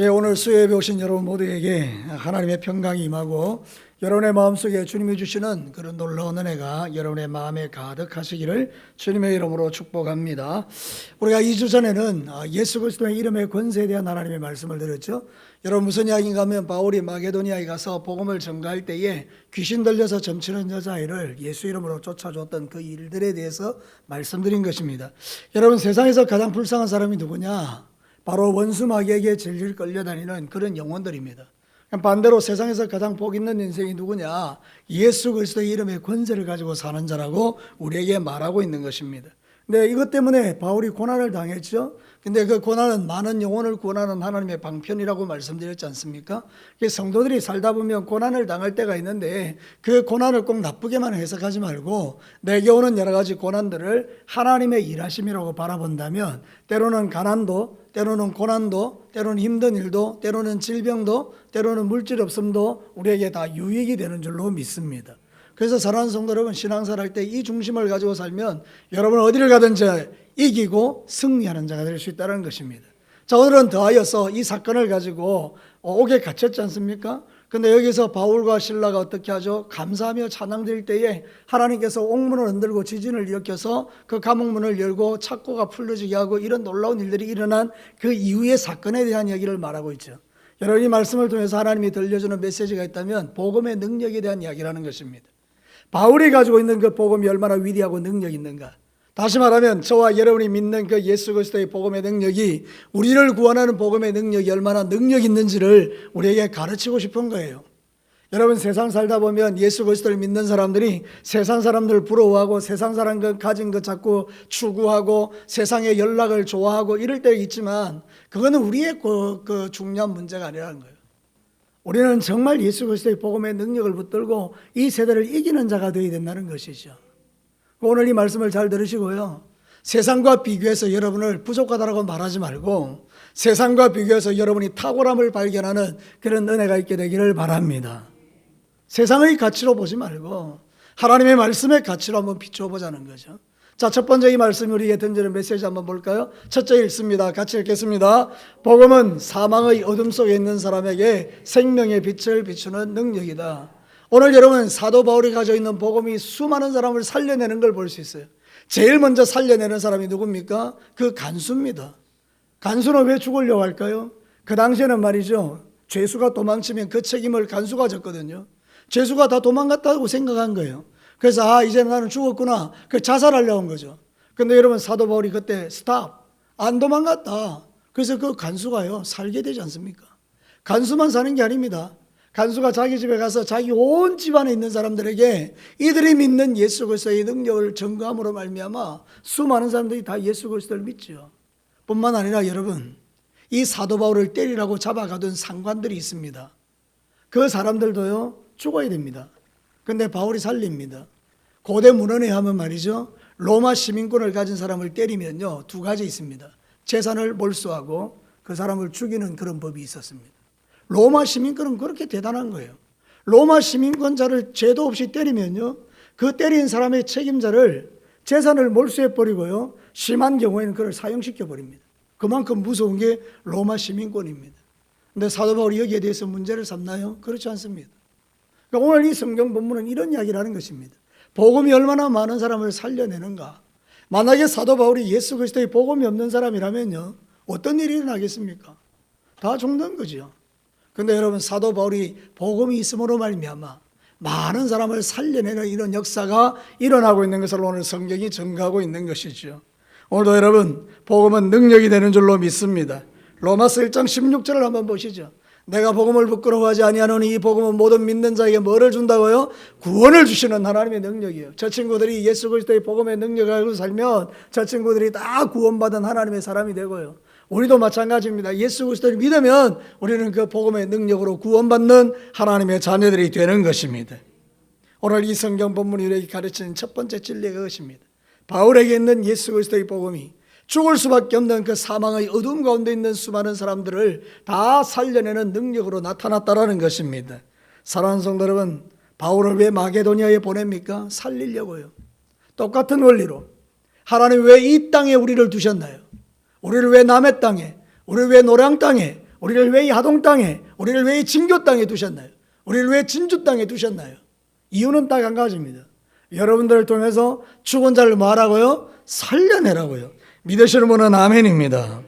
예, 오늘 수요예배 오신 여러분 모두에게 하나님의 평강이 임하고 여러분의 마음속에 주님이 주시는 그런 놀라운 은혜가 여러분의 마음에 가득하시기를 주님의 이름으로 축복합니다. 우리가 2주 전에는 아, 예수 그리스도의 이름의 권세에 대한 하나님의 말씀을 들었죠. 여러분 무슨 이야기인가 하면 바울이 마게도니아에 가서 복음을 전가할 때에 귀신 들려서 점치는 여자아이를 예수 이름으로 쫓아줬던 그 일들에 대해서 말씀드린 것입니다. 여러분 세상에서 가장 불쌍한 사람이 누구냐? 바로 원수 마귀에게 질질 끌려다니는 그런 영혼들입니다. 반대로 세상에서 가장 복 있는 인생이 누구냐? 예수 그리스도의 이름의 권세를 가지고 사는 자라고 우리에게 말하고 있는 것입니다. 근데 이것 때문에 바울이 고난을 당했죠. 근데 그 고난은 많은 영혼을 구원하는 하나님의 방편이라고 말씀드렸지 않습니까? 성도들이 살다 보면 고난을 당할 때가 있는데 그 고난을 꼭 나쁘게만 해석하지 말고 내게 오는 여러 가지 고난들을 하나님의 일하심이라고 바라본다면 때로는 가난도 때로는 고난도 때로는 힘든 일도 때로는 질병도 때로는 물질 없음도 우리에게 다 유익이 되는 줄로 믿습니다. 그래서 사랑하는 성도 여러분 신앙생활 할때 이 중심을 가지고 살면 여러분 어디를 가든지 이기고 승리하는 자가 될 수 있다는 것입니다. 자 오늘은 더하여서 이 사건을 가지고 옥에 갇혔지 않습니까? 근데 여기서 바울과 신라가 어떻게 하죠? 감사하며 찬양될 때에 하나님께서 옥문을 흔들고 지진을 일으켜서 그 감옥문을 열고 착고가 풀려지게 하고 이런 놀라운 일들이 일어난 그 이후의 사건에 대한 얘기를 말하고 있죠. 여러분 이 말씀을 통해서 하나님이 들려주는 메시지가 있다면 복음의 능력에 대한 이야기라는 것입니다. 바울이 가지고 있는 그 복음이 얼마나 위대하고 능력 있는가. 다시 말하면 저와 여러분이 믿는 그 예수 그리스도의 복음의 능력이 우리를 구원하는 복음의 능력이 얼마나 능력 있는지를 우리에게 가르치고 싶은 거예요. 여러분 세상 살다 보면 예수 그리스도를 믿는 사람들이 세상 사람들 부러워하고 세상 사람들 가진 것 자꾸 추구하고 세상의 연락을 좋아하고 이럴 때가 있지만 그거는 우리의 그, 그 중요한 문제가 아니라는 거예요. 우리는 정말 예수 그리스도의 복음의 능력을 붙들고 이 세대를 이기는 자가 되어야 된다는 것이죠. 오늘 이 말씀을 잘 들으시고요. 세상과 비교해서 여러분을 부족하다라고 말하지 말고 세상과 비교해서 여러분이 탁월함을 발견하는 그런 은혜가 있게 되기를 바랍니다. 세상의 가치로 보지 말고 하나님의 말씀의 가치로 한번 비추어 보자는 거죠. 자, 첫 번째 이 말씀이 우리에게 던지는 메시지 한번 볼까요? 첫째 읽습니다. 같이 읽겠습니다. 복음은 사망의 어둠 속에 있는 사람에게 생명의 빛을 비추는 능력이다. 오늘 여러분 사도 바울이 가지고 있는 복음이 수많은 사람을 살려내는 걸 볼 수 있어요. 제일 먼저 살려내는 사람이 누굽니까? 그 간수입니다. 간수는 왜 죽으려고 할까요? 그 당시에는 말이죠. 죄수가 도망치면 그 책임을 간수가 졌거든요. 죄수가 다 도망갔다고 생각한 거예요. 그래서 아 이제 나는 죽었구나. 그 자살하려고 한 거죠. 근데 여러분 사도 바울이 그때 스탑 안 도망갔다. 그래서 그 간수가요 살게 되지 않습니까? 간수만 사는 게 아닙니다. 간수가 자기 집에 가서 자기 온 집안에 있는 사람들에게 이들이 믿는 예수 그리스도의 능력을 전가함으로 말미암아 수많은 사람들이 다 예수 그리스도를 믿죠. 뿐만 아니라 여러분 이 사도 바울을 때리라고 잡아가던 상관들이 있습니다. 그 사람들도요 죽어야 됩니다. 근데 바울이 살립니다. 고대 문헌에 하면 말이죠. 로마 시민권을 가진 사람을 때리면요 두 가지 있습니다. 재산을 몰수하고 그 사람을 죽이는 그런 법이 있었습니다. 로마 시민권은 그렇게 대단한 거예요. 로마 시민권자를 죄도 없이 때리면요. 그 때린 사람의 책임자를 재산을 몰수해 버리고요. 심한 경우에는 그걸 사형시켜 버립니다. 그만큼 무서운 게 로마 시민권입니다. 근데 사도 바울이 여기에 대해서 문제를 삼나요? 그렇지 않습니다. 그러니까 오늘 이 성경 본문은 이런 이야기를 하는 것입니다. 복음이 얼마나 많은 사람을 살려내는가. 만약에 사도 바울이 예수 그리스도의 복음이 없는 사람이라면요. 어떤 일이 일어나겠습니까? 다 죽는 거죠. 근데 여러분 사도 바울이 복음이 있음으로 말미암아 많은 사람을 살려내는 이런 역사가 일어나고 있는 것을 오늘 성경이 증거하고 있는 것이죠. 오늘도 여러분 복음은 능력이 되는 줄로 믿습니다. 로마서 1장 16절을 한번 보시죠. 내가 복음을 부끄러워하지 아니하노니 이 복음은 모든 믿는 자에게 뭐를 준다고요? 구원을 주시는 하나님의 능력이에요. 저 친구들이 예수 그리스도의 복음의 능력을 가지고 살면 저 친구들이 다 구원받은 하나님의 사람이 되고요. 우리도 마찬가지입니다. 예수 그리스도를 믿으면 우리는 그 복음의 능력으로 구원받는 하나님의 자녀들이 되는 것입니다. 오늘 이 성경 본문이 우리에게 가르치는 첫 번째 진리가 그것입니다. 바울에게 있는 예수 그리스도의 복음이 죽을 수밖에 없는 그 사망의 어둠 가운데 있는 수많은 사람들을 다 살려내는 능력으로 나타났다라는 것입니다. 사랑하는 성도 여러분, 바울을 왜 마게도니아에 보냅니까? 살리려고요. 똑같은 원리로 하나님 왜 이 땅에 우리를 두셨나요? 우리를 왜 남의 땅에, 우리를 왜 노랑 땅에, 우리를 왜 이 하동 땅에, 우리를 왜 이 진교 땅에 두셨나요? 우리를 왜 진주 땅에 두셨나요? 이유는 딱 한 가지입니다. 여러분들을 통해서 죽은 자를 뭐하라고요? 살려내라고요. 믿으시는 분은 아멘입니다.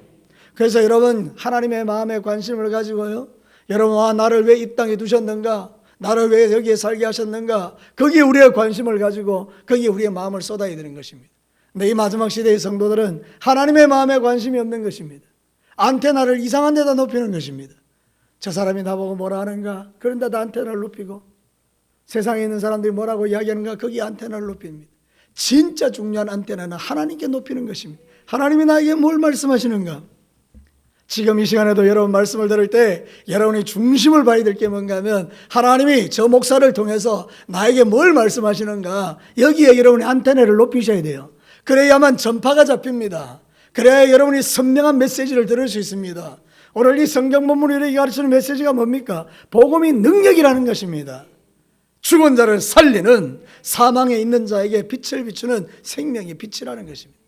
그래서 여러분 하나님의 마음에 관심을 가지고요. 여러분 아 나를 왜 이 땅에 두셨는가? 나를 왜 여기에 살게 하셨는가? 거기에 우리의 관심을 가지고 거기에 우리의 마음을 쏟아야 되는 것입니다. 근데 이 마지막 시대의 성도들은 하나님의 마음에 관심이 없는 것입니다. 안테나를 이상한 데다 높이는 것입니다. 저 사람이 나보고 뭐라 하는가? 그런데도 안테나를 높이고 세상에 있는 사람들이 뭐라고 이야기하는가? 거기 안테나를 높입니다. 진짜 중요한 안테나는 하나님께 높이는 것입니다. 하나님이 나에게 뭘 말씀하시는가? 지금 이 시간에도 여러분 말씀을 들을 때 여러분이 중심을 봐야 될 게 뭔가 하면 하나님이 저 목사를 통해서 나에게 뭘 말씀하시는가 여기에 여러분이 안테나를 높이셔야 돼요. 그래야만 전파가 잡힙니다. 그래야 여러분이 선명한 메시지를 들을 수 있습니다. 오늘 이 성경 본문이 가르치는 메시지가 뭡니까? 복음이 능력이라는 것입니다. 죽은 자를 살리는 사망에 있는 자에게 빛을 비추는 생명의 빛이라는 것입니다.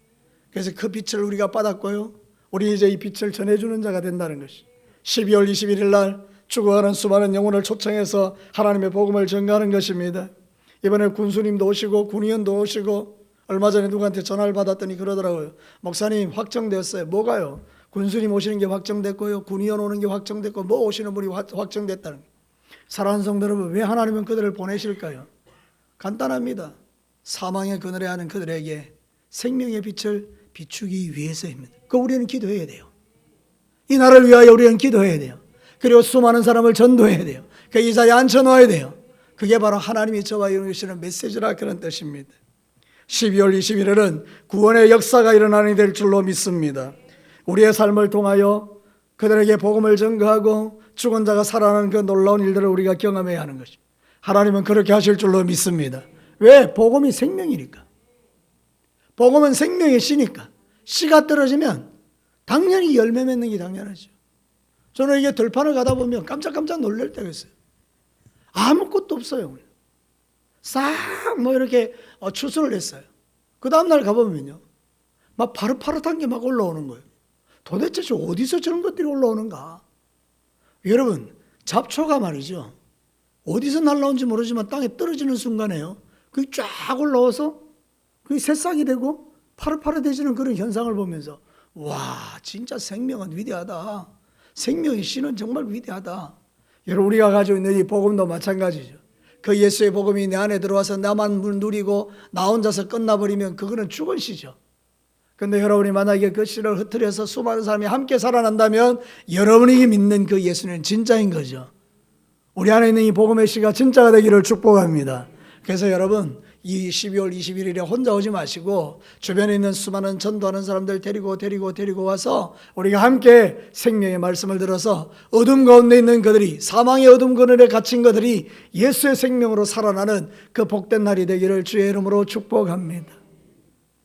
그래서 그 빛을 우리가 받았고요. 우리 이제 이 빛을 전해주는 자가 된다는 것이. 12월 21일 날 죽어가는 수많은 영혼을 초청해서 하나님의 복음을 전가하는 것입니다. 이번에 군수님도 오시고 군의원도 오시고 얼마 전에 누구한테 전화를 받았더니 그러더라고요. 목사님 확정되었어요. 뭐가요? 군수님 오시는 게 확정됐고요. 군의원 오는 게 확정됐고 뭐 오시는 분이 확- 확정됐다는. 사랑하는 성도 여러분 왜 하나님은 그들을 보내실까요? 간단합니다. 사망의 그늘에 하는 그들에게 생명의 빛을 비추기 위해서입니다. 그 우리는 기도해야 돼요. 이 나라를 위하여 우리는 기도해야 돼요. 그리고 수많은 사람을 전도해야 돼요. 그 이 자리에 앉혀놓아야 돼요. 그게 바로 하나님이 저와 이루시는 메시지라 그런 뜻입니다. 12월 21일은 구원의 역사가 일어나는 될 줄로 믿습니다. 우리의 삶을 통하여 그들에게 복음을 전가하고 죽은 자가 살아나는 그 놀라운 일들을 우리가 경험해야 하는 것입니다. 하나님은 그렇게 하실 줄로 믿습니다. 왜? 복음이 생명이니까. 복음은 생명의 씨니까. 씨가 떨어지면 당연히 열매 맺는 게 당연하죠. 저는 이게 들판을 가다 보면 깜짝깜짝 놀랄 때가 있어요. 아무것도 없어요. 싹 뭐 이렇게 어, 추수를 했어요. 그 다음날 가보면요. 막 파릇파릇한 게 막 올라오는 거예요. 도대체 저 어디서 저런 것들이 올라오는가? 여러분, 잡초가 말이죠. 어디서 날라온지 모르지만 땅에 떨어지는 순간에요. 그게 쫙 올라와서 그게 새싹이 되고 파릇파릇해지는 그런 현상을 보면서 와, 진짜 생명은 위대하다. 생명의 씨는 정말 위대하다. 여러분, 우리가 가지고 있는 이 복음도 마찬가지죠. 그 예수의 복음이 내 안에 들어와서 나만 누리고 나 혼자서 끝나버리면 그거는 죽은 씨죠. 근데 여러분이 만약에 그 씨를 흩트려서 수많은 사람이 함께 살아난다면 여러분이 믿는 그 예수는 진짜인 거죠. 우리 안에 있는 이 복음의 씨가 진짜가 되기를 축복합니다. 그래서 여러분 이 12월 21일에 혼자 오지 마시고 주변에 있는 수많은 전도하는 사람들 데리고 데리고 데리고 와서 우리가 함께 생명의 말씀을 들어서 어둠 가운데 있는 그들이 사망의 어둠 그늘에 갇힌 그들이 예수의 생명으로 살아나는 그 복된 날이 되기를 주의 이름으로 축복합니다.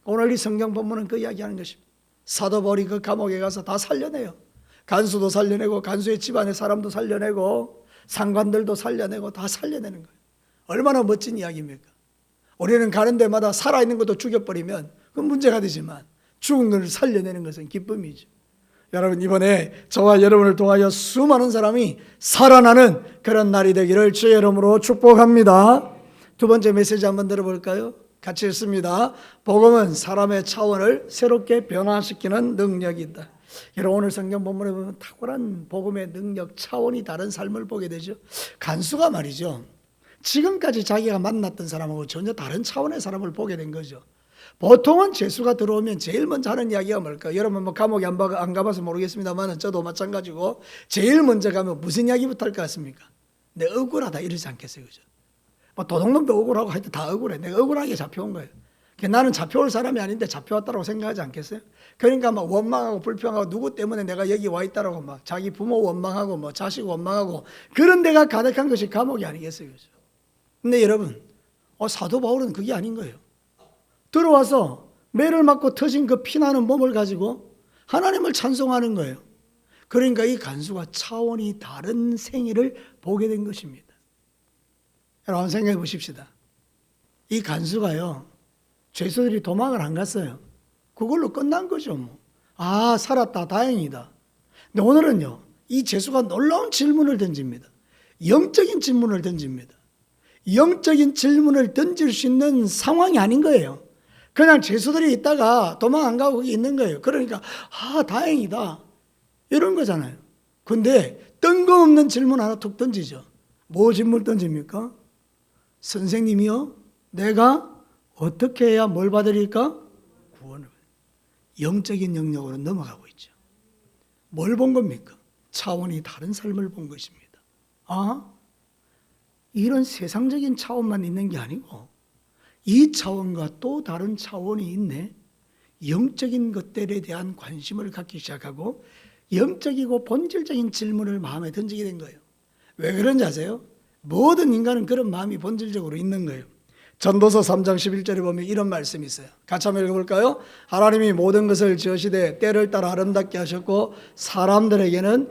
오늘 이 성경 본문은 그 이야기하는 것입니다. 사도 바울이 그 감옥에 가서 다 살려내요. 간수도 살려내고 간수의 집안의 사람도 살려내고 상관들도 살려내고 다 살려내는 거예요. 얼마나 멋진 이야기입니까? 우리는 가는 데마다 살아있는 것도 죽여버리면 그건 문제가 되지만 죽은 것을 살려내는 것은 기쁨이죠. 여러분 이번에 저와 여러분을 통하여 수많은 사람이 살아나는 그런 날이 되기를 주의 이름으로 축복합니다. 두 번째 메시지 한번 들어볼까요? 같이 읽습니다. 복음은 사람의 차원을 새롭게 변화시키는 능력이다. 여러분 오늘 성경 본문에 보면 탁월한 복음의 능력 차원이 다른 삶을 보게 되죠. 간수가 말이죠. 지금까지 자기가 만났던 사람하고 전혀 다른 차원의 사람을 보게 된 거죠. 보통은 재수가 들어오면 제일 먼저 하는 이야기가 뭘까? 여러분 뭐 감옥에 안, 가, 안 가봐서 모르겠습니다만 저도 마찬가지고 제일 먼저 가면 무슨 이야기부터 할 것 같습니까? 내 억울하다 이러지 않겠어요, 그죠? 뭐 도둑놈도 억울하고 하여튼 다 억울해. 내가 억울하게 잡혀온 거예요. 나는 잡혀올 사람이 아닌데 잡혀왔다고 생각하지 않겠어요? 그러니까 막 원망하고 불평하고 누구 때문에 내가 여기 와 있다라고 막 자기 부모 원망하고 뭐 자식 원망하고 그런 데가 가득한 것이 감옥이 아니겠어요, 그죠? 근데 여러분, 어, 사도 바울은 그게 아닌 거예요. 들어와서 매를 맞고 터진 그 피나는 몸을 가지고 하나님을 찬송하는 거예요. 그러니까 이 간수가 차원이 다른 생애를 보게 된 것입니다. 여러분 생각해 보십시다. 이 간수가요, 죄수들이 도망을 안 갔어요. 그걸로 끝난 거죠, 뭐. 아, 살았다, 다행이다. 근데 오늘은요, 이 재수가 놀라운 질문을 던집니다. 영적인 질문을 던집니다. 영적인 질문을 던질 수 있는 상황이 아닌 거예요. 그냥 재수들이 있다가 도망 안 가고 있는 거예요. 그러니까 아 다행이다 이런 거잖아요. 근데 뜬금없는 질문 하나 툭 던지죠. 뭐 질문 던집니까? 선생님이요, 내가 어떻게 해야 뭘 받으리까? 구원을. 영적인 영역으로 넘어가고 있죠. 뭘 본 겁니까? 차원이 다른 삶을 본 것입니다. 아, 이런 세상적인 차원만 있는 게 아니고 이 차원과 또 다른 차원이 있네. 영적인 것들에 대한 관심을 갖기 시작하고 영적이고 본질적인 질문을 마음에 던지게 된 거예요. 왜 그런지 아세요? 모든 인간은 그런 마음이 본질적으로 있는 거예요. 전도서 3장 11절에 보면 이런 말씀이 있어요. 같이 한번 읽어볼까요? 하나님이 모든 것을 지으시되 때를 따라 아름답게 하셨고 사람들에게는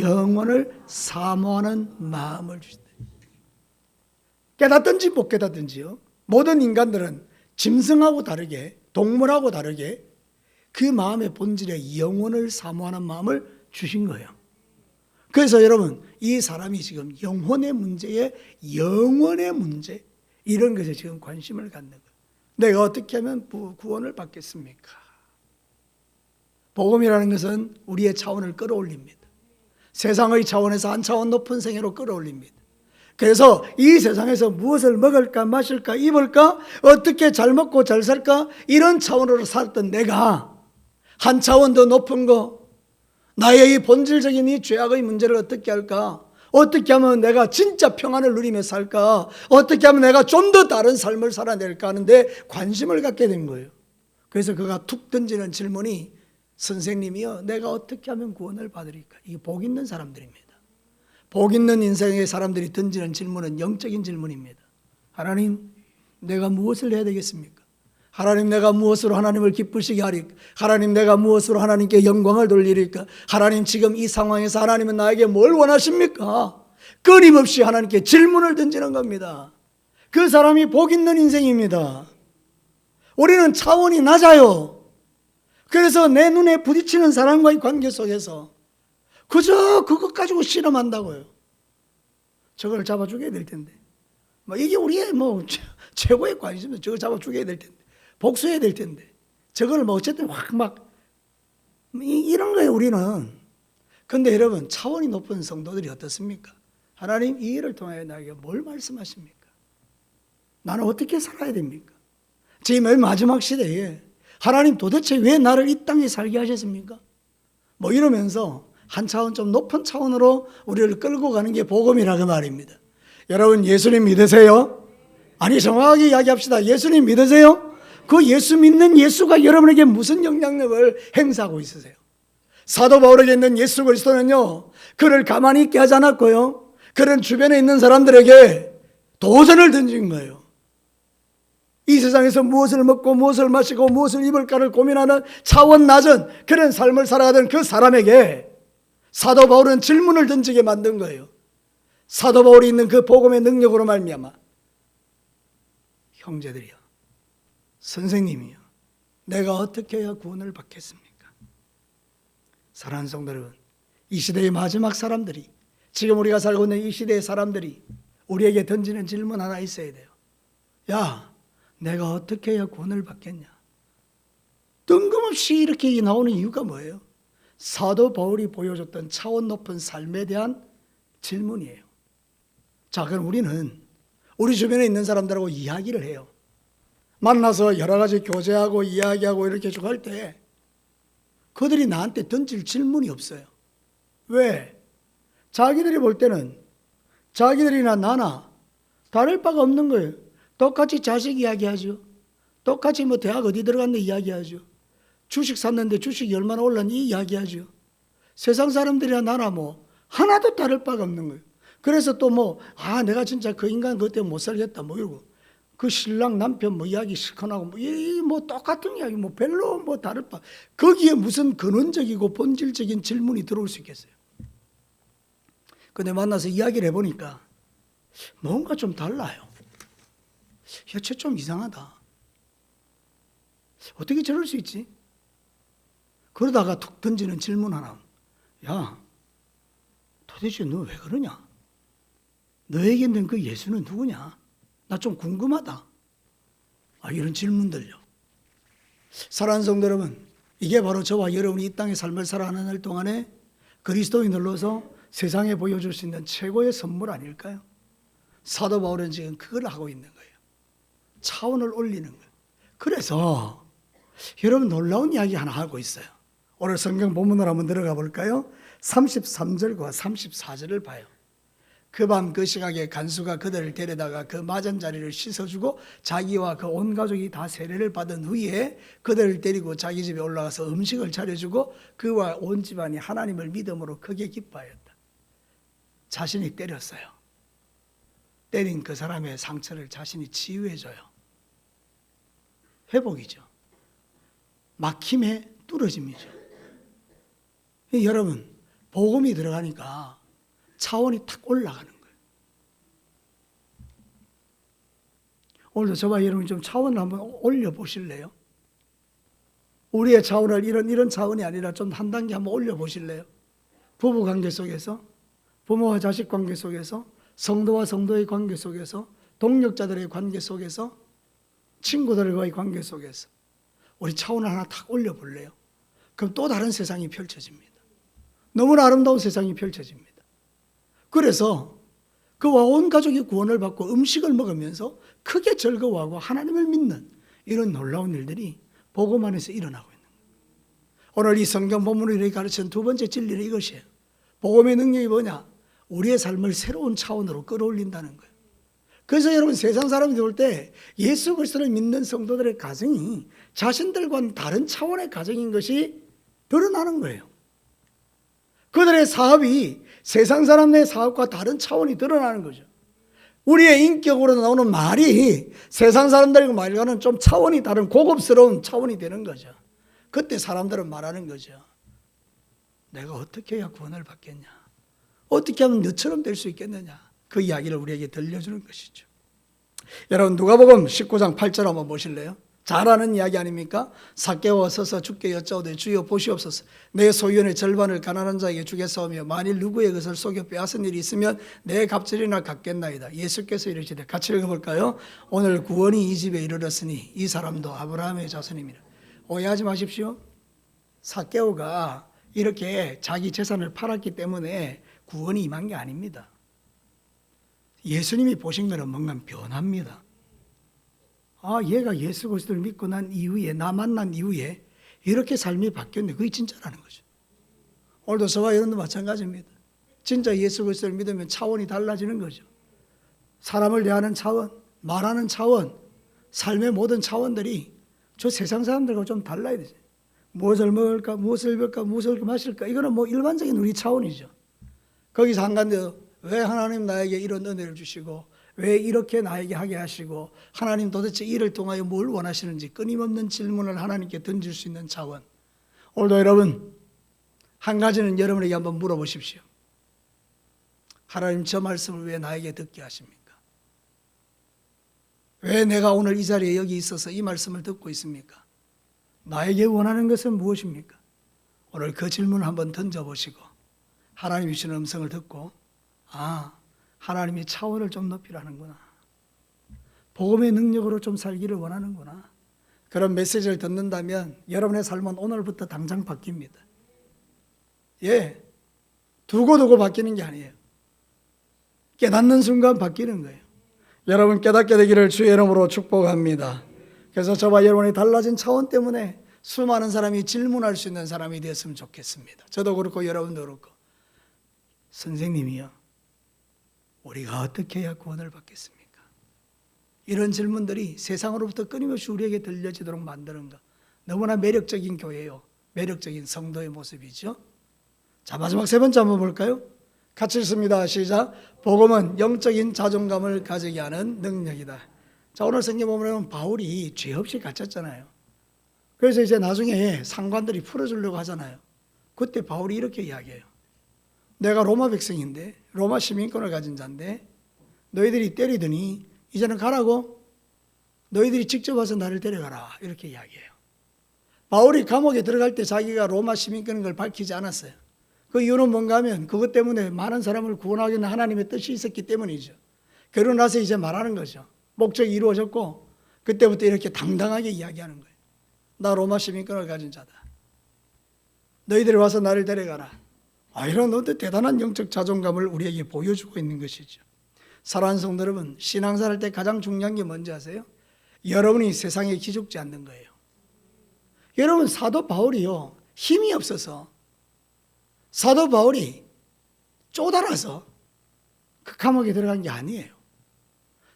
영원을 사모하는 마음을 주시다. 깨닫든지 못 깨닫든지요. 모든 인간들은 짐승하고 다르게 동물하고 다르게 그 마음의 본질에 영혼을 사모하는 마음을 주신 거예요. 그래서 여러분 이 사람이 지금 영혼의 문제에 영혼의 문제 이런 것에 지금 관심을 갖는 거예요. 내가 어떻게 하면 구원을 받겠습니까? 복음이라는 것은 우리의 차원을 끌어올립니다. 세상의 차원에서 한 차원 높은 생애로 끌어올립니다. 그래서 이 세상에서 무엇을 먹을까, 마실까, 입을까, 어떻게 잘 먹고 잘 살까, 이런 차원으로 살았던 내가 한 차원 더 높은 거, 나의 이 본질적인 이 죄악의 문제를 어떻게 할까? 어떻게 하면 내가 진짜 평안을 누리며 살까? 어떻게 하면 내가 좀 더 다른 삶을 살아낼까 하는데 관심을 갖게 된 거예요. 그래서 그가 툭 던지는 질문이 선생님이요, 내가 어떻게 하면 구원을 받으리까? 이게 복 있는 사람들입니다. 복 있는 인생의 사람들이 던지는 질문은 영적인 질문입니다. 하나님, 내가 무엇을 해야 되겠습니까? 하나님 내가 무엇으로 하나님을 기쁘시게 하리까? 하나님 내가 무엇으로 하나님께 영광을 돌리리까? 하나님 지금 이 상황에서 하나님은 나에게 뭘 원하십니까? 끊임없이 하나님께 질문을 던지는 겁니다. 그 사람이 복 있는 인생입니다. 우리는 차원이 낮아요. 그래서 내 눈에 부딪히는 사람과의 관계 속에서 그저 그것 가지고 실험한다고요. 저걸 잡아 죽여야 될 텐데. 뭐 이게 우리의 뭐 최고의 관심은 저걸 잡아 죽여야 될 텐데. 복수해야 될 텐데. 저걸 뭐 어쨌든 확 막 이런 거예요, 우리는. 근데 여러분, 차원이 높은 성도들이 어떻습니까? 하나님 이 일을 통하여 나에게 뭘 말씀하십니까? 나는 어떻게 살아야 됩니까? 지금 마지막 시대에 하나님 도대체 왜 나를 이 땅에 살게 하셨습니까? 뭐 이러면서 한 차원 좀 높은 차원으로 우리를 끌고 가는 게 복음이라 그 말입니다. 여러분 예수님 믿으세요? 아니 정확하게 이야기합시다. 예수님 믿으세요? 그 예수 믿는 예수가 여러분에게 무슨 영향력을 행사하고 있으세요? 사도 바울에게 있는 예수 그리스도는요. 그를 가만히 있게 하지 않았고요. 그는 주변에 있는 사람들에게 도전을 던진 거예요. 이 세상에서 무엇을 먹고 무엇을 마시고 무엇을 입을까를 고민하는 차원 낮은 그런 삶을 살아가던 그 사람에게 사도 바울은 질문을 던지게 만든 거예요. 사도 바울이 있는 그 복음의 능력으로 말미암아 형제들이요, 선생님이요, 내가 어떻게 해야 구원을 받겠습니까? 사랑하는 성도 여러분, 이 시대의 마지막 사람들이 지금 우리가 살고 있는 이 시대의 사람들이 우리에게 던지는 질문 하나 있어야 돼요. 야, 내가 어떻게 해야 구원을 받겠냐? 뜬금없이 이렇게 나오는 이유가 뭐예요? 사도 바울이 보여줬던 차원 높은 삶에 대한 질문이에요. 자, 그럼 우리는 우리 주변에 있는 사람들하고 이야기를 해요. 만나서 여러 가지 교제하고 이야기하고 이렇게 쭉 할 때 그들이 나한테 던질 질문이 없어요. 왜? 자기들이 볼 때는 자기들이나 나나 다를 바가 없는 거예요. 똑같이 자식 이야기하죠. 똑같이 뭐 대학 어디 들어갔는데 이야기하죠. 주식 샀는데 주식이 얼마나 올랐니 이야기하죠. 세상 사람들이나 나나 뭐 하나도 다를 바가 없는 거예요. 그래서 또 뭐, 아, 내가 진짜 그 인간 그것 때문에 못 살겠다, 뭐 이러고. 그 신랑 남편 뭐 이야기 시커나고 뭐, 이, 뭐 똑같은 이야기, 뭐 별로 뭐 다를 바. 거기에 무슨 근원적이고 본질적인 질문이 들어올 수 있겠어요. 근데 만나서 이야기를 해보니까 뭔가 좀 달라요. 야, 쟤좀 이상하다. 어떻게 저럴 수 있지? 그러다가 툭 던지는 질문 하나. 야, 도대체 너 왜 그러냐? 너에게 있는 그 예수는 누구냐? 나 좀 궁금하다. 아, 이런 질문들요. 사랑하는 성도 여러분, 이게 바로 저와 여러분이 이 땅의 삶을 살아가는 날 동안에 그리스도인으로서 세상에 보여줄 수 있는 최고의 선물 아닐까요? 사도 바울은 지금 그걸 하고 있는 거예요. 차원을 올리는 거예요. 그래서 여러분 놀라운 이야기 하나 하고 있어요. 오늘 성경 본문으로 한번 들어가 볼까요? 33절과 34절을 봐요. 그 밤 그 시각에 간수가 그들을 데려다가 그 맞은 자리를 씻어주고 자기와 그 온 가족이 다 세례를 받은 후에 그들을 데리고 자기 집에 올라가서 음식을 차려주고 그와 온 집안이 하나님을 믿음으로 크게 기뻐하였다. 자신이 때렸어요. 때린 그 사람의 상처를 자신이 치유해줘요. 회복이죠. 막힘의 뚫어짐이죠. 여러분, 복음이 들어가니까 차원이 탁 올라가는 거예요. 오늘도 저와 여러분 좀 차원을 한번 올려 보실래요? 우리의 차원을 이런 이런 차원이 아니라 좀 한 단계 한번 올려 보실래요? 부부 관계 속에서 부모와 자식 관계 속에서 성도와 성도의 관계 속에서 동력자들의 관계 속에서 친구들과의 관계 속에서 우리 차원을 하나 탁 올려 볼래요? 그럼 또 다른 세상이 펼쳐집니다. 너무나 아름다운 세상이 펼쳐집니다. 그래서 그와 온 가족이 구원을 받고 음식을 먹으면서 크게 즐거워하고 하나님을 믿는 이런 놀라운 일들이 복음 안에서 일어나고 있는 거예요. 오늘 이 성경 본문을 가르치는 두 번째 진리는 이것이에요. 복음의 능력이 뭐냐? 우리의 삶을 새로운 차원으로 끌어올린다는 거예요. 그래서 여러분 세상 사람들이 볼 때 예수 그리스도를 믿는 성도들의 가정이 자신들과는 다른 차원의 가정인 것이 드러나는 거예요. 그들의 사업이 세상 사람의 사업과 다른 차원이 드러나는 거죠. 우리의 인격으로 나오는 말이 세상 사람들과 말과는 좀 차원이 다른 고급스러운 차원이 되는 거죠. 그때 사람들은 말하는 거죠. 내가 어떻게 해야 구원을 받겠냐? 어떻게 하면 너처럼 될 수 있겠느냐? 그 이야기를 우리에게 들려주는 것이죠. 여러분 누가복음 19장 8절 한번 보실래요? 잘 아는 이야기 아닙니까? 사개와 서서 주께 여짜오되 주여 보시옵소서. 내 소유의 절반을 가난한 자에게 주겠사오며 만일 누구의 것을 속여 빼앗은 일이 있으면 내 갑절이나 갚겠나이다. 예수께서 이르시되 같이 읽어볼까요? 오늘 구원이 이 집에 이르렀으니 이 사람도 아브라함의 자손입니다. 오해하지 마십시오. 사개오가 이렇게 자기 재산을 팔았기 때문에 구원이 임한 게 아닙니다. 예수님이 보신 거는 뭔가 변합니다 아, 얘가 예수 그리스도를 믿고 난 이후에 나 만난 이후에 이렇게 삶이 바뀌었네. 그게 진짜라는 거죠. 오늘도 저와 여러분도 마찬가지입니다. 진짜 예수 그리스도를 믿으면 차원이 달라지는 거죠. 사람을 대하는 차원, 말하는 차원, 삶의 모든 차원들이 저 세상 사람들과 좀 달라야 되죠. 무엇을 먹을까, 무엇을 입을까, 무엇을 마실까, 이거는 뭐 일반적인 우리 차원이죠. 거기서 한 가지 왜 하나님 나에게 이런 은혜를 주시고 왜 이렇게 나에게 하게 하시고 하나님 도대체 이를 통하여 뭘 원하시는지 끊임없는 질문을 하나님께 던질 수 있는 차원. 오늘도 여러분 한 가지는 여러분에게 한번 물어보십시오. 하나님 저 말씀을 왜 나에게 듣게 하십니까? 왜 내가 오늘 이 자리에 여기 있어서 이 말씀을 듣고 있습니까? 나에게 원하는 것은 무엇입니까? 오늘 그 질문을 한번 던져보시고 하나님이 주시는 음성을 듣고 아 하나님이 차원을 좀 높이라는구나. 복음의 능력으로 좀 살기를 원하는구나. 그런 메시지를 듣는다면 여러분의 삶은 오늘부터 당장 바뀝니다. 예. 두고 두고 바뀌는 게 아니에요. 깨닫는 순간 바뀌는 거예요. 여러분 깨닫게 되기를 주의 이름으로 축복합니다. 그래서 저와 여러분이 달라진 차원 때문에 수많은 사람이 질문할 수 있는 사람이 되었으면 좋겠습니다. 저도 그렇고 여러분도 그렇고. 선생님이요. 우리가 어떻게 해야 구원을 받겠습니까? 이런 질문들이 세상으로부터 끊임없이 우리에게 들려지도록 만드는 것. 너무나 매력적인 교회요. 매력적인 성도의 모습이죠. 자, 마지막 세 번째 한번 볼까요? 같이 읽습니다. 시작. 복음은 영적인 자존감을 가지게 하는 능력이다. 자, 오늘 성경 보면 바울이 죄 없이 갇혔잖아요. 그래서 이제 나중에 상관들이 풀어주려고 하잖아요. 그때 바울이 이렇게 이야기해요. 내가 로마 백성인데 로마 시민권을 가진 자인데 너희들이 때리더니 이제는 가라고 너희들이 직접 와서 나를 데려가라 이렇게 이야기해요. 바울이 감옥에 들어갈 때 자기가 로마 시민권인 걸 밝히지 않았어요. 그 이유는 뭔가 하면 그것 때문에 많은 사람을 구원하겠는 하나님의 뜻이 있었기 때문이죠. 결혼나서 이제 말하는 거죠. 목적이 이루어졌고 그때부터 이렇게 당당하게 이야기하는 거예요. 나 로마 시민권을 가진 자다. 너희들이 와서 나를 데려가라. 아, 이런 어떤 대단한 영적 자존감을 우리에게 보여주고 있는 것이죠. 사랑하는 성도 여러분, 신앙생활 때 가장 중요한 게 뭔지 아세요? 여러분이 세상에 기죽지 않는 거예요. 여러분 사도 바울이요 힘이 없어서 사도 바울이 쪼달아서 그 감옥에 들어간 게 아니에요.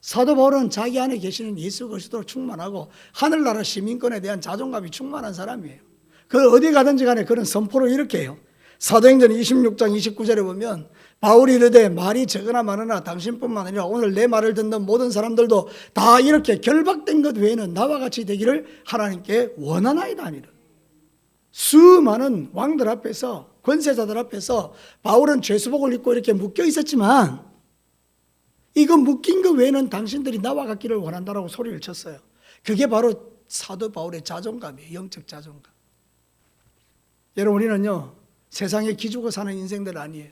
사도 바울은 자기 안에 계시는 예수 그리스도로 충만하고 하늘나라 시민권에 대한 자존감이 충만한 사람이에요. 그 어디 가든지 간에 그런 선포를 해요. 사도행전 26장 29절에 보면 바울이 이르되 말이 적으나 많으나 당신뿐만 아니라 오늘 내 말을 듣는 모든 사람들도 다 이렇게 결박된 것 외에는 나와 같이 되기를 하나님께 원하나이다 아니라 수많은 왕들 앞에서 권세자들 앞에서 바울은 죄수복을 입고 이렇게 묶여 있었지만 이거 묶인 것 외에는 당신들이 나와 같기를 원한다라고 소리를 쳤어요. 그게 바로 사도 바울의 자존감이에요. 영적 자존감. 여러분 우리는요 세상에 기죽어 사는 인생들 아니에요.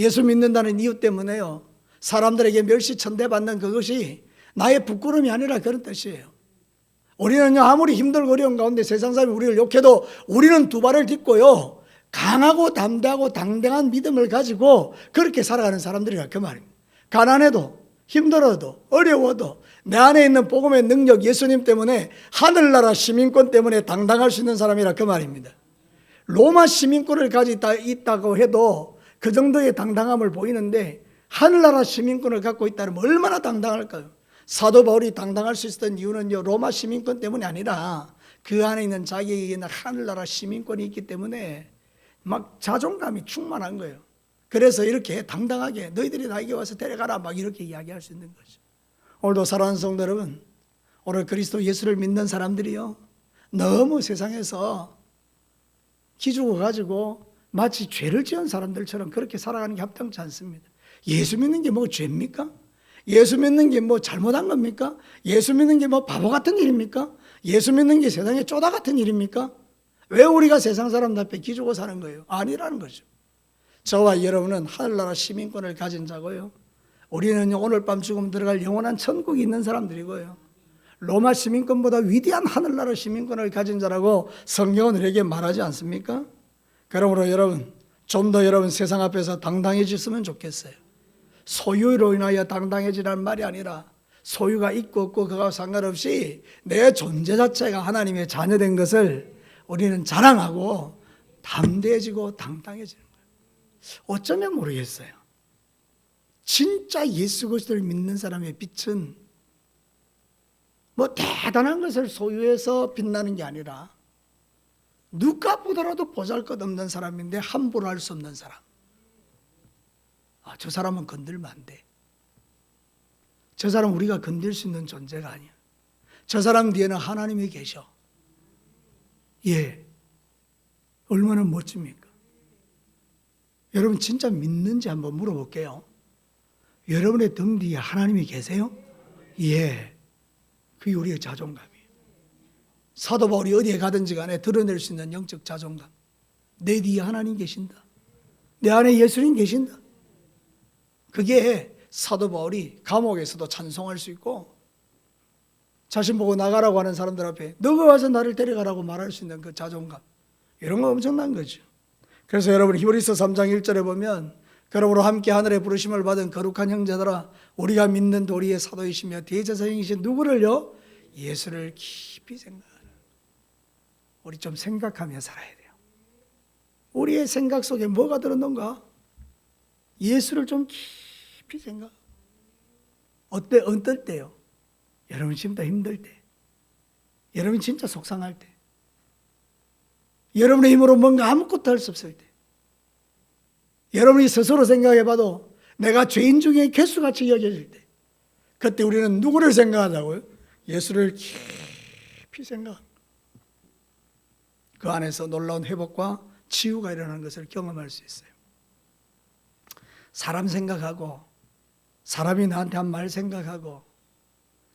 예수 믿는다는 이유 때문에요. 사람들에게 멸시천대받는 그것이 나의 부끄러움이 아니라 그런 뜻이에요. 우리는요, 아무리 힘들고 어려운 가운데 세상 사람이 우리를 욕해도 우리는 두 발을 딛고요, 강하고 담대하고 당당한 믿음을 가지고 그렇게 살아가는 사람들이라 그 말입니다. 가난해도, 힘들어도, 어려워도 내 안에 있는 복음의 능력 예수님 때문에 하늘나라 시민권 때문에 당당할 수 있는 사람이라 그 말입니다. 로마 시민권을 가지고 있다고 해도 그 정도의 당당함을 보이는데 하늘나라 시민권을 갖고 있다면 얼마나 당당할까요? 사도 바울이 당당할 수 있었던 이유는요 로마 시민권 때문이 아니라 그 안에 있는 자기에게 있는 하늘나라 시민권이 있기 때문에 막 자존감이 충만한 거예요. 그래서 이렇게 당당하게 너희들이 나에게 와서 데려가라 막 이렇게 이야기할 수 있는 거죠. 오늘도 사랑하는 성도 여러분, 오늘 그리스도 예수를 믿는 사람들이요 너무 세상에서 기죽어 가지고 마치 죄를 지은 사람들처럼 그렇게 살아가는 게 합당치 않습니다. 예수 믿는 게 뭐 죄입니까? 예수 믿는 게 뭐 잘못한 겁니까? 예수 믿는 게 뭐 바보 같은 일입니까? 예수 믿는 게 세상에 쪼다 같은 일입니까? 왜 우리가 세상 사람 앞에 기죽어 사는 거예요? 아니라는 거죠. 저와 여러분은 하늘나라 시민권을 가진 자고요. 우리는 오늘 밤 죽음 들어갈 영원한 천국이 있는 사람들이고요. 로마 시민권보다 위대한 하늘나라 시민권을 가진 자라고 성경은 우리에게 말하지 않습니까? 그러므로 여러분, 좀 더 여러분 세상 앞에서 당당해졌으면 좋겠어요. 소유로 인하여 당당해지라는 말이 아니라 소유가 있고 없고 그와 상관없이 내 존재 자체가 하나님의 자녀된 것을 우리는 자랑하고 담대해지고 당당해지는 거예요. 어쩌면 모르겠어요. 진짜 예수 그리스도를 믿는 사람의 빛은 뭐 대단한 것을 소유해서 빛나는 게 아니라 누가 보더라도 보잘것없는 사람인데 함부로 할 수 없는 사람. 아, 저 사람은 건들면 안 돼. 저 사람 우리가 건들 수 있는 존재가 아니야. 저 사람 뒤에는 하나님이 계셔. 예. 얼마나 멋집니까? 여러분 진짜 믿는지 한번 물어볼게요. 여러분의 등 뒤에 하나님이 계세요? 예. 그게 우리의 자존감이에요. 사도 바울이 어디에 가든지 간에 드러낼 수 있는 영적 자존감. 내 뒤에 하나님 계신다. 내 안에 예수님 계신다. 그게 사도 바울이 감옥에서도 찬송할 수 있고 자신 보고 나가라고 하는 사람들 앞에 너가 와서 나를 데려가라고 말할 수 있는 그 자존감 이런 거 엄청난 거죠. 그래서 여러분 히브리서 3장 1절에 보면 그러므로 함께 하늘에 부르심을 받은 거룩한 형제들아 우리가 믿는 도리의 사도이시며 대제사장이신 누구를요? 예수를 깊이 생각하라. 우리 좀 생각하며 살아야 돼요. 우리의 생각 속에 뭐가 들었는가? 예수를 좀 깊이 생각. 어때? 어떨 때요? 여러분 진짜 힘들 때. 여러분 진짜 속상할 때. 여러분의 힘으로 뭔가 아무것도 할 수 없을 때. 여러분이 스스로 생각해 봐도 내가 죄인 중에 개수같이 여겨질 때. 그때 우리는 누구를 생각하자고요? 예수를 깊이 생각. 그 안에서 놀라운 회복과 치유가 일어나는 것을 경험할 수 있어요. 사람 생각하고 사람이 나한테 한 말 생각하고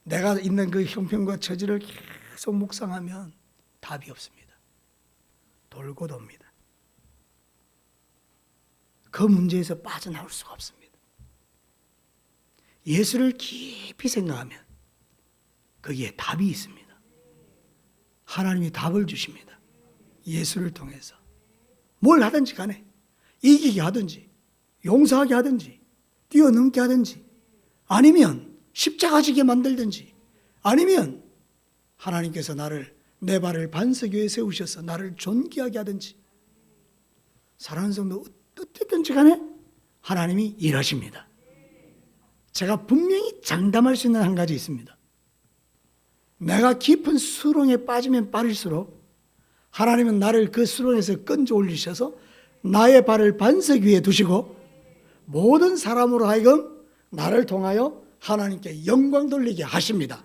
내가 있는 그 형편과 처지를 계속 묵상하면 답이 없습니다. 돌고 돕니다. 그 문제에서 빠져나올 수가 없습니다. 예수를 깊이 생각하면 거기에 답이 있습니다. 하나님이 답을 주십니다. 예수를 통해서. 뭘 하든지 간에 이기게 하든지 용서하게 하든지 뛰어넘게 하든지 아니면 십자가 지게 만들든지 아니면 하나님께서 나를 내 발을 반석 위에 세우셔서 나를 존귀하게 하든지 사랑하는 성도 어떻든지 간에 하나님이 일하십니다. 제가 분명히 장담할 수 있는 한 가지 있습니다. 내가 깊은 수렁에 빠지면 빠질수록 하나님은 나를 그 수렁에서 건져 올리셔서 나의 발을 반석 위에 두시고 모든 사람으로 하여금 나를 통하여 하나님께 영광 돌리게 하십니다.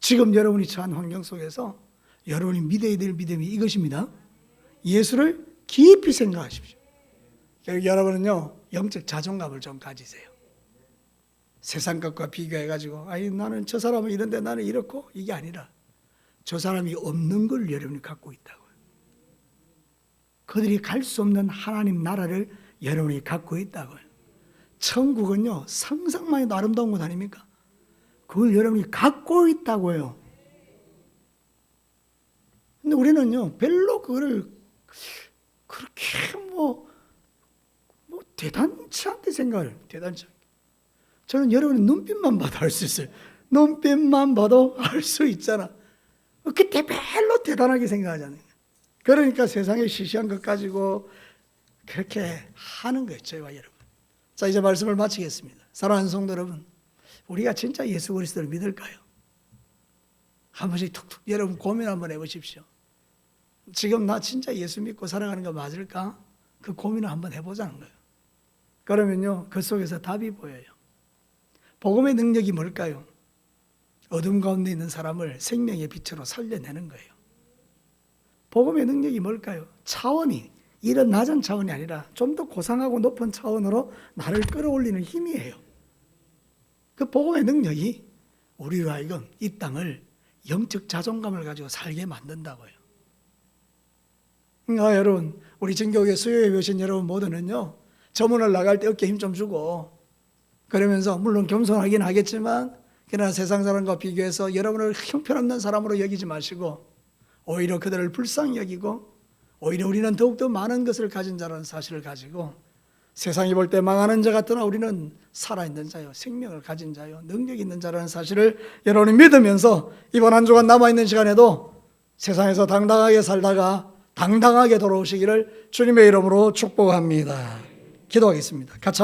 지금 여러분이 처한 환경 속에서 여러분이 믿어야 될 믿음이 이것입니다. 예수를 깊이 생각하십시오. 여러분은요, 영적 자존감을 좀 가지세요. 세상 것과 비교해 가지고 아니 나는 저 사람은 이런데 나는 이렇고 이게 아니라 저 사람이 없는 걸 여러분이 갖고 있다고요. 그들이 갈 수 없는 하나님 나라를 여러분이 갖고 있다고요. 천국은요 상상만 해도 아름다운 곳 아닙니까? 그걸 여러분이 갖고 있다고요. 근데 우리는요 별로 그거를 그렇게 뭐, 뭐 대단치 않게 생각을 대단치. 저는 여러분의 눈빛만 봐도 알 수 있어요. 눈빛만 봐도 알 수 있잖아. 그때 별로 대단하게 생각하잖아요. 그러니까 세상에 시시한 것 가지고 그렇게 하는 거예요, 저희와 여러분. 자, 이제 말씀을 마치겠습니다. 사랑하는 성도 여러분, 우리가 진짜 예수 그리스도를 믿을까요? 한 번씩 툭툭 여러분 고민 한번 해보십시오. 지금 나 진짜 예수 믿고 살아가는 거 맞을까? 그 고민을 한번 해보자는 거예요. 그러면요, 그 속에서 답이 보여요. 복음의 능력이 뭘까요? 어둠 가운데 있는 사람을 생명의 빛으로 살려내는 거예요. 복음의 능력이 뭘까요? 차원이 이런 낮은 차원이 아니라 좀 더 고상하고 높은 차원으로 나를 끌어올리는 힘이에요. 그 복음의 능력이 우리로 하여금 이 땅을 영적 자존감을 가지고 살게 만든다고요. 아, 여러분, 우리 진교회 수요에 오신 여러분 모두는요, 저문을 나갈 때 어깨 힘 좀 주고, 그러면서 물론 겸손하긴 하겠지만, 그러나 세상 사람과 비교해서 여러분을 형편없는 사람으로 여기지 마시고, 오히려 그들을 불쌍히 여기고, 오히려 우리는 더욱더 많은 것을 가진 자라는 사실을 가지고, 세상이 볼 때 망하는 자 같으나 우리는 살아있는 자요, 생명을 가진 자요, 능력 있는 자라는 사실을 여러분이 믿으면서 이번 한 주간 남아있는 시간에도 세상에서 당당하게 살다가 당당하게 돌아오시기를 주님의 이름으로 축복합니다. 기도하겠습니다. 같이